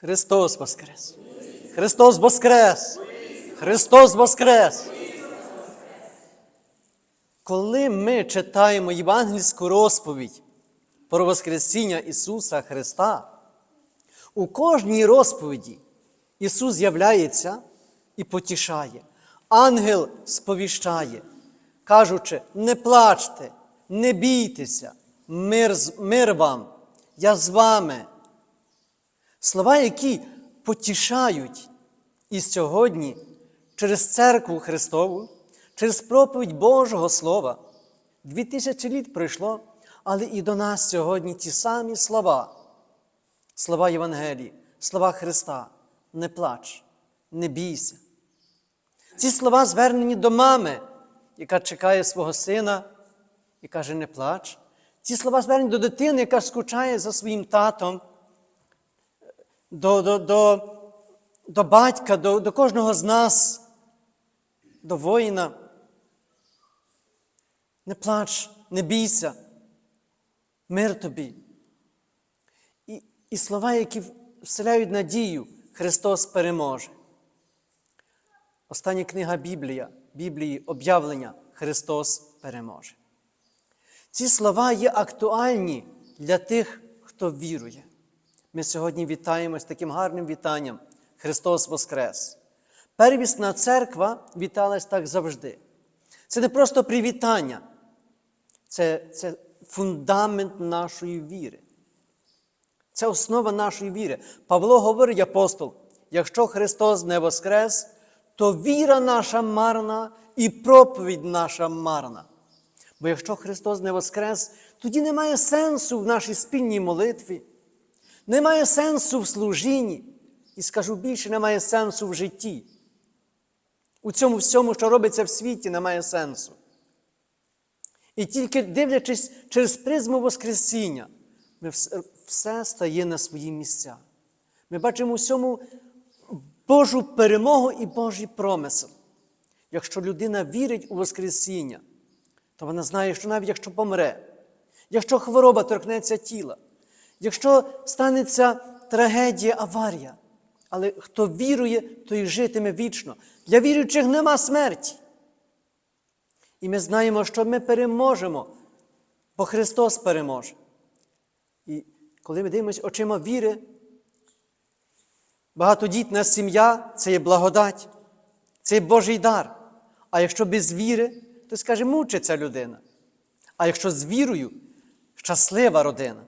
Христос Воскрес! Христос Воскрес! Христос Воскрес! Коли ми читаємо євангельську розповідь про Воскресіння Ісуса Христа, у кожній розповіді Ісус з'являється і потішає. Ангел сповіщає, кажучи, не плачте, не бійтеся, мир, мир вам, я з вами. Слова, які потішають і сьогодні через церкву Христову, через проповідь Божого Слова. Дві тисячі літ пройшло, але і до нас сьогодні ті самі слова, слова Євангелії, слова Христа. Не плач, не бійся. Ці слова звернені до мами, яка чекає свого сина і каже: не плач. Ці слова звернені до дитини, яка скучає за своїм татом, до, до, до, до батька, до, до кожного з нас, до воїна. Не плач, не бійся, мир тобі. І, і слова, які вселяють надію, Христос переможе. Остання книга Біблія, Біблії об'явлення Христос переможе. Ці слова є актуальні для тих, хто вірує. Ми сьогодні вітаємось таким гарним вітанням Христос Воскрес. Первісна церква віталась так завжди. Це не просто привітання, це, це фундамент нашої віри. Це основа нашої віри. Павло говорить, апостол, якщо Христос не воскрес, то віра наша марна і проповідь наша марна. Бо якщо Христос не воскрес, тоді немає сенсу в нашій спільній молитві, немає сенсу в служінні. І скажу більше, немає сенсу в житті. У цьому всьому, що робиться в світі, немає сенсу. І тільки дивлячись через призму Воскресіння, ми все, все стає на свої місця. Ми бачимо всьому Божу перемогу і Божий промисел. Якщо людина вірить у Воскресіння, то вона знає, що навіть якщо помре, якщо хвороба торкнеться тіла, якщо станеться трагедія, аварія, але хто вірує, той житиме вічно. Для віруючих нема смерті. І ми знаємо, що ми переможемо, бо Христос переможе. І коли ми дивимося очима віри, багатодітна сім'я це є благодать, це є Божий дар. А якщо без віри, то скаже, мучиться людина. А якщо з вірою, щаслива родина.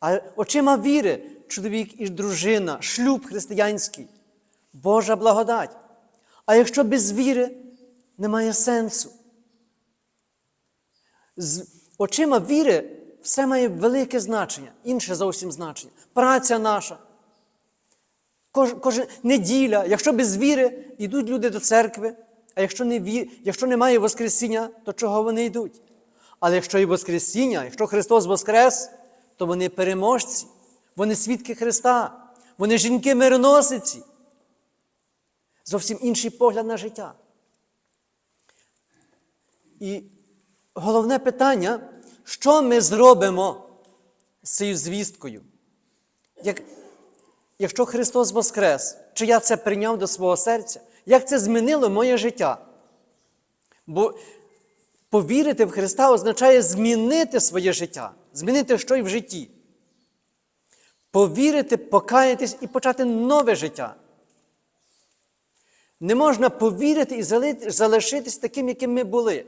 А очима віри, чоловік і дружина, шлюб християнський, Божа благодать. А якщо без віри, немає сенсу. З очима віри все має велике значення, інше зовсім значення. Праця наша. Кож, кожен, неділя, якщо без віри йдуть люди до церкви, а якщо, не ві, якщо немає Воскресіння, то чого вони йдуть? Але якщо є Воскресіння, якщо Христос Воскрес, то вони переможці, вони свідки Христа, вони жінки мироносиці. Зовсім інший погляд на життя. І головне питання, що ми зробимо з цією звісткою? Як, якщо Христос Воскрес, чи я це прийняв до свого серця, як це змінило моє життя? Бо повірити в Христа означає змінити своє життя, змінити що й в житті. Повірити, покаятись і почати нове життя. Не можна повірити і залишитись таким, яким ми були.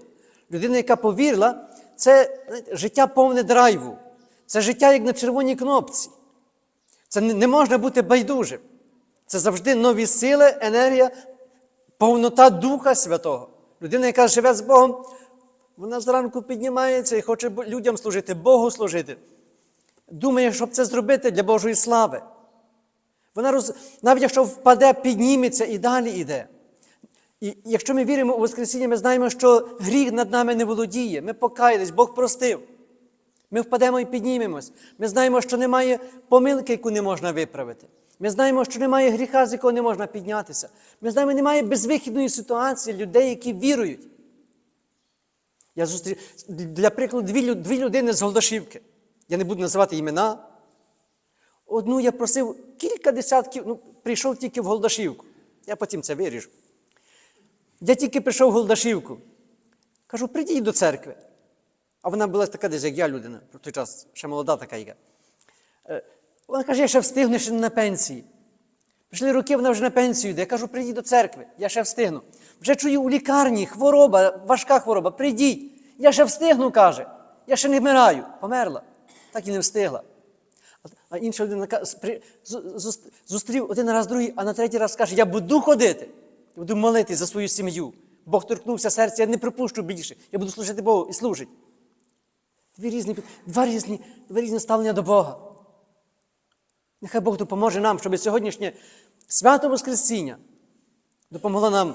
Людина, яка повірила, це життя повне драйву. Це життя, як на червоній кнопці. Це не можна бути байдужим. Це завжди нові сили, енергія, повнота Духа Святого. Людина, яка живе з Богом, вона зранку піднімається і хоче людям служити, Богу служити. Думає, щоб це зробити для Божої слави. Вона роз... навіть якщо впаде, підніметься і далі йде. І якщо ми віримо у Воскресіння, ми знаємо, що гріх над нами не володіє. Ми покаялись, Бог простив. Ми впадемо і піднімемось. Ми знаємо, що немає помилки, яку не можна виправити. Ми знаємо, що немає гріха, з якого не можна піднятися. Ми знаємо, що немає безвихідної ситуації людей, які вірують. Я зустрів для прикладу дві, дві людини з Голдашівки. Я не буду називати імена. одну я просив кілька десятків, ну, прийшов тільки в Голдашівку. Я потім це виріжу. Я тільки прийшов в Голдашівку. Кажу, прийдіть до церкви. А вона була така десь, як я людина, в той час ще молода така яка. Е, Вона каже, я ще встигну на пенсії. Пішли роки, вона вже на пенсію йде. Я кажу, прийдіть до церкви, я ще встигну. Вже чую у лікарні, хвороба, важка хвороба, прийдіть. Я ще встигну, каже. Я ще не вмираю. Померла. Так і не встигла. А- інша людина зустрів один раз другий, а на третій раз каже, я буду ходити, я буду молитись за свою сім'ю. Бог торкнувся серця, я не припущу більше. Я буду служити Богу і служить. Дві різні, два різні, два різні ставлення до Бога. Нехай Бог допоможе нам, щоб сьогоднішнє свято Воскресіння допомогло нам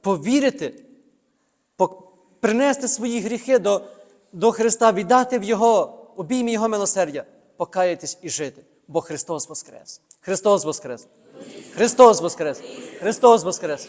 повірити, принести свої гріхи до, до Христа, віддати в Його обіймі Його милосердя, покаятись і жити. Бо Христос Воскрес! Христос Воскрес! Христос Воскрес! Христос Воскрес!